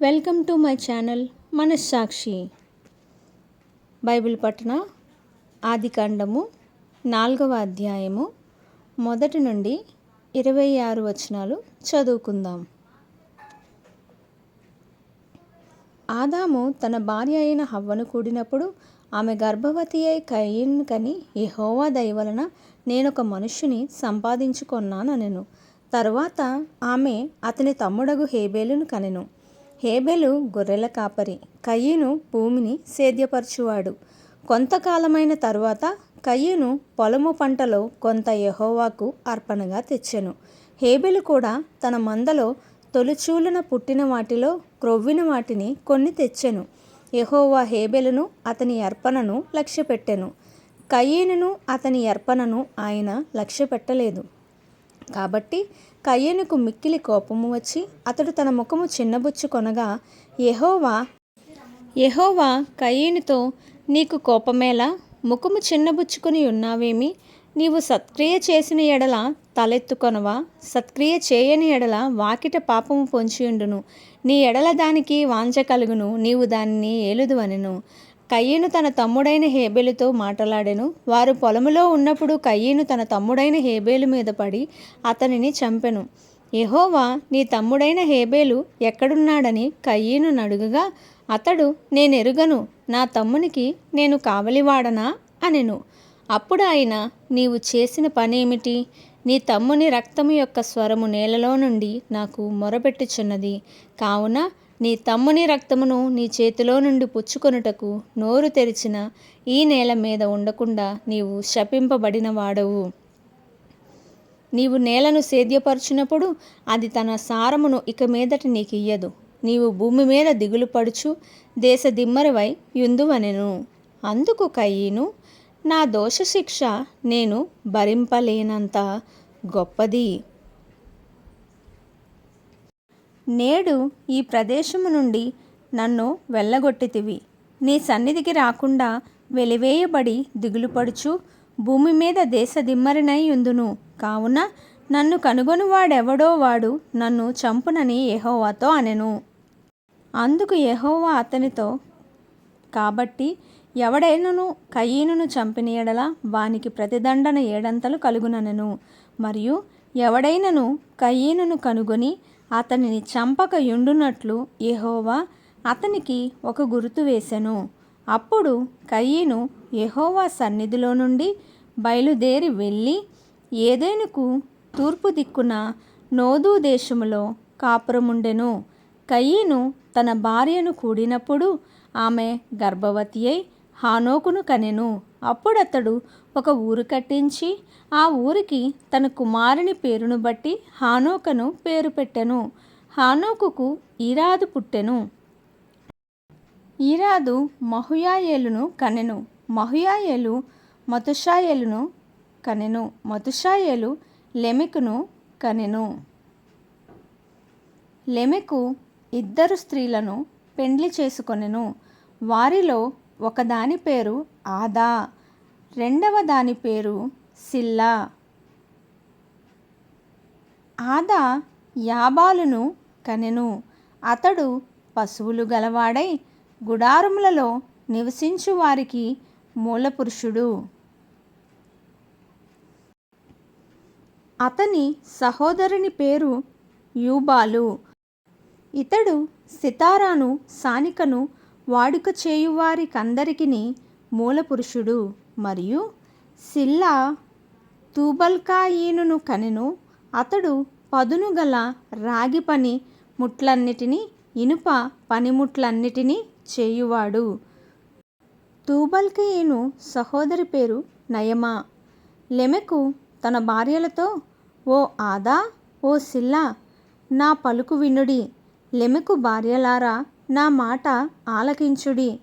Welcome to my channel మనస్సాక్షి. Bible పట్టణ ఆదికాండము నాలుగవ అధ్యాయము మొదటి నుండి ఇరవై ఆరు వచనాలు చదువుకుందాం. ఆదాము తన భార్య అయిన హవ్వను కూడినప్పుడు ఆమె గర్భవతి అయి కయ్యను కని యెహోవా దయ వలన నేనొక మనుష్యుని సంపాదించుకొన్నానెను తరువాత ఆమె అతని తమ్ముడగు హేబేలును కనెను. హేబెలు గొర్రెల కాపరి. కయ్యను భూమిని సేద్యపరచువాడు. కొంతకాలమైన తరువాత కయ్యను పొలము పంటలో కొంత యహోవాకు అర్పణగా తెచ్చెను. హేబెలు కూడా తన మందలో తొలిచూలున పుట్టిన వాటిలో క్రొవ్విన వాటిని కొన్ని తెచ్చెను. యహోవా హేబెలును అతని అర్పణను లక్ష్యపెట్టెను. కయ్యేనును అతని అర్పణను ఆయన లక్ష్యపెట్టలేదు. కాబట్టి కయ్యేనుకు మిక్కిలి కోపము వచ్చి అతడు తన ముఖము చిన్నబుచ్చుకొనగా యహోవా యహోవా కయ్యేనుతో నీకు కోపమేలా? ముఖము చిన్నబుచ్చుకొని ఉన్నావేమి? నీవు సత్క్రియ చేసిన ఎడల తలెత్తుకొనవా? సత్క్రియ చేయని ఎడల వాకిట పాపము పొంచియుండును. నీ ఎడల దానికి వాంఛ కలుగును. నీవు దానిని ఏలుదువనెను. కయ్యను తన తమ్ముడైన హేబేలుతో మాటలాడెను. వారు పొలములో ఉన్నప్పుడు కయ్యను తన తమ్ముడైన హేబేలు మీద పడి అతనిని చంపెను. ఎహోవా నీ తమ్ముడైన హేబేలు ఎక్కడున్నాడని కయ్యను నడుగగా అతడు నేనెరుగను. నా తమ్మునికి నేను కావలివాడనా? అనెను. అప్పుడు ఆయన నీవు చేసిన పనేమిటి? నీ తమ్ముని రక్తము యొక్క స్వరము నేలలో నుండి నాకు మొరపెట్టుచున్నది. కావున నీ తమ్ముని రక్తమును నీ చేతిలో నుండి పుచ్చుకొనుటకు నోరు తెరిచిన ఈ నేల మీద ఉండకుండా నీవు శపింపబడిన వాడవు. నీవు నేలను సేద్యపరచినప్పుడు అది తన సారమును ఇక మీదట నీకు ఇయ్యదు. నీవు భూమి మీద దిగులు పడుచు దేశ దిమ్మరివై యుందువనెను. అందుకు కయ్యను నా దోషశిక్ష నేను భరింపలేనంత గొప్పది. నేడు ఈ ప్రదేశము నుండి నన్ను వెళ్ళగొట్టితివి. నీ సన్నిధికి రాకుండా వెలివేయబడి దిగులుపడుచు భూమి మీద దేశదిమ్మరినై ఉందును. కావున నన్ను కనుగొనువాడెవడో వాడు నన్ను చంపునని యెహోవాతో అనెను. అందుకు ఎహోవా అతనితో కాబట్టి ఎవడైనను కయ్యీనును చంపిన ఎడల వానికి ప్రతిదండన ఏడంతలు కలుగుననెను. మరియు ఎవడైనను కయ్యీనును కనుగొని అతనిని చంపక యుండునట్లు యెహోవా అతనికి ఒక గుర్తు వేసెను. అప్పుడు కయ్యను యెహోవా సన్నిధిలో నుండి బయలుదేరి వెళ్ళి ఏదేనుకు తూర్పు దిక్కున నోదు దేశములో కాపురముండెను. కయ్యను తన భార్యను కూడినప్పుడు ఆమె గర్భవతి అయి హానోకును కనెను. అప్పుడతడు ఒక ఊరు కట్టించి ఆ ఊరికి తన కుమారుని పేరును బట్టి హానోకను పేరు పెట్టెను. హానోకుకు ఈరాదు పుట్టెను. ఈరాదు మహుయాయేలును కనెను. మహుయాయేలు మతుషాయేలును కనెను. మతుషాయేలు లెమెకును కనెను. లెమెకు ఇద్దరు స్త్రీలను పెండ్లి చేసుకొనెను. వారిలో ఒకదాని పేరు ఆదా. రెండవ దాని పేరు సిల్లా. ఆదా యాబాలును కనెను. అతడు పశువులు గలవాడై గుడారములలో నివసించు వారికి మూలపురుషుడు. అతని సహోదరుని పేరు యూబాలు. ఇతడు సితారాను సానికను వాడుక చేయువారికందరికిని మూలపురుషుడు మరియు సిల్లా తూబల్కాయీనును కనెను. అతడు పదునుగల రాగి పని ముట్లన్నిటినీ ఇనుప పనిముట్లన్నిటినీ చేయువాడు. తూబల్కయీను సహోదరి పేరు నయమా. లెమెకు తన భార్యలతో ఓ ఆదా ఓ సిల్లా నా పలుకు వినుడి లెమెకు భార్యలారా నా మాట ఆలకించుడి.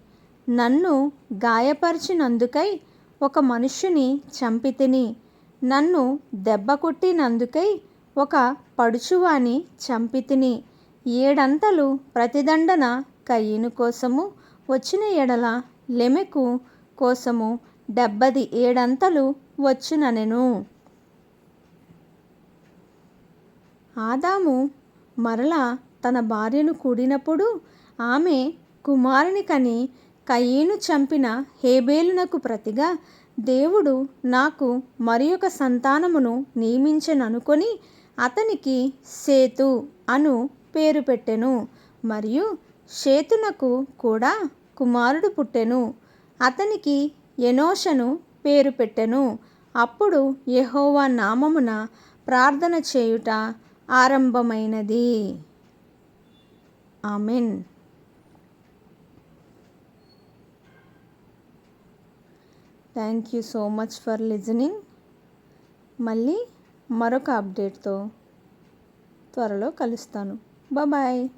నన్ను గాయపరిచినందుకై ఒక మనుష్యుని చంపితిని. నన్ను దెబ్బ కొట్టినందుకై ఒక పడుచువాని చంపితిని. ఏడంతలు ప్రతిదండన కయ్యను కోసము వచ్చిన ఎడల లెమెకు కోసము డెబ్బది ఏడంతలు వచ్చుననెను. ఆదాము మరలా తన భార్యను కూడినప్పుడు ఆమె కుమారుని కని కయీను చంపిన హేబేలునకు ప్రతిగా దేవుడు నాకు మరి ఒక సంతానమును నియమించననుకొని అతనికి సేతు అను పేరు పెట్టెను. మరియు షేతునకు కూడా కుమారుడు పుట్టెను. అతనికి ఎనోషను పేరు పెట్టెను. అప్పుడు యహోవా నామమున ప్రార్థన చేయుట ఆరంభమైనది. Amen. Thank you so much for listening మళ్ళీ మరొక అప్డేట్తో త్వరలో కలుస్తాను. బాయ్